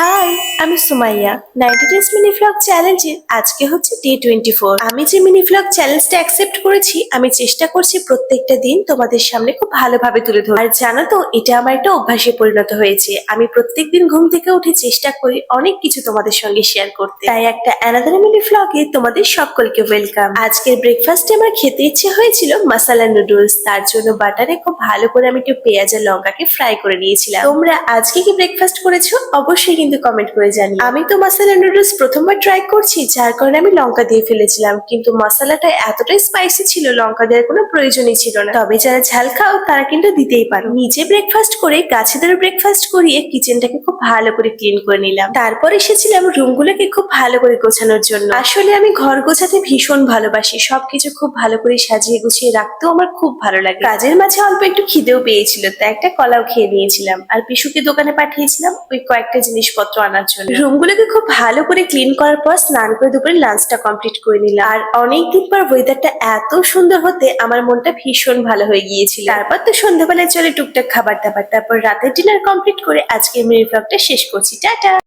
High, আমি Sumaiya. Ninety days mini vlog চ্যালেঞ্জের আজকে হচ্ছে ডে টোয়েন্টি ফোর আমি যে মিনি ভ্লগ চ্যালেঞ্জটা অ্যাকসেপ্ট করেছি, আমি চেষ্টা করছি প্রত্যেকটা দিন তোমাদের সামনে খুব ভালোভাবে তুলে ধর আর জানো তো, এটা আমার একটা অভ্যাসে পরিণত হয়েছে। আমি প্রত্যেক দিন ঘুম থেকে উঠে চেষ্টা করি অনেক কিছু তোমাদের সঙ্গে শেয়ার করতে। তাই একটা অ্যানাদার মিনি ভ্লগে তোমাদের সকলকে ওয়েলকাম আজকের ব্রেকফাস্টে আমার খেতে ইচ্ছে হয়েছিল মশালা নুডলস তার জন্য বাটারে খুব ভালো করে আমি একটু পেঁয়াজ আর লঙ্কাকে ফ্রাই করে নিয়েছিলাম। তোমরা আজকে কি ব্রেকফাস্ট করেছ? অবশ্যই কিন্তু কমেন্ট করে জানি আমি তো মশালা নুডলস প্রথমবার ট্রাই করছি, যার কারণে আমি লঙ্কা দিয়ে ফেলেছিলাম। কিন্তু মশলাটা এতটাই স্পাইসি ছিল, লঙ্কা দেওয়ার কোনো প্রয়োজনই ছিল না। তবে যারা ঝাল খাও, তারা কিন্তু দিতেই পারো। নিজে ব্রেকফাস্ট করে গাছেদের ব্রেকফাস্ট করিয়ে কিচেনটাকে খুব ভালো করে ক্লিন করে নিলাম। তারপর এসেছিলাম রুমগুলোকে খুব ভালো করে গোছানোর জন্য। আসলে আমি ঘর গোছাতে ভীষণ ভালোবাসি, সবকিছু খুব ভালো করে সাজিয়ে গুছিয়ে রাখতেও আমার খুব ভালো লাগে। কাজের মাঝে অল্প একটু খিদেও পেয়েছিল, তাই একটা কলাও খেয়ে নিয়েছিলাম। আর পিসুকে দোকানে পাঠিয়েছিলাম, ওই কয়েকটা জিনিসপত্র আনার জন্য। রুমগুলোকে খুব ভালো করে ক্লিন করার পর স্নান করে দুপুরে লাঞ্চটা কমপ্লিট করে নিলাম। আর অনেকদিন পর ওয়েদারটা এত সুন্দর হতে আমার মনটা ভীষণ ভালো হয়ে গিয়েছিল। তারপর তো সন্ধ্যাবেলায় চলে টুকটাক খাবার দাবার। তারপর রাতের ডিনার কমপ্লিট করে আজকে মিনি ব্লগটা শেষ করছি। টাটা!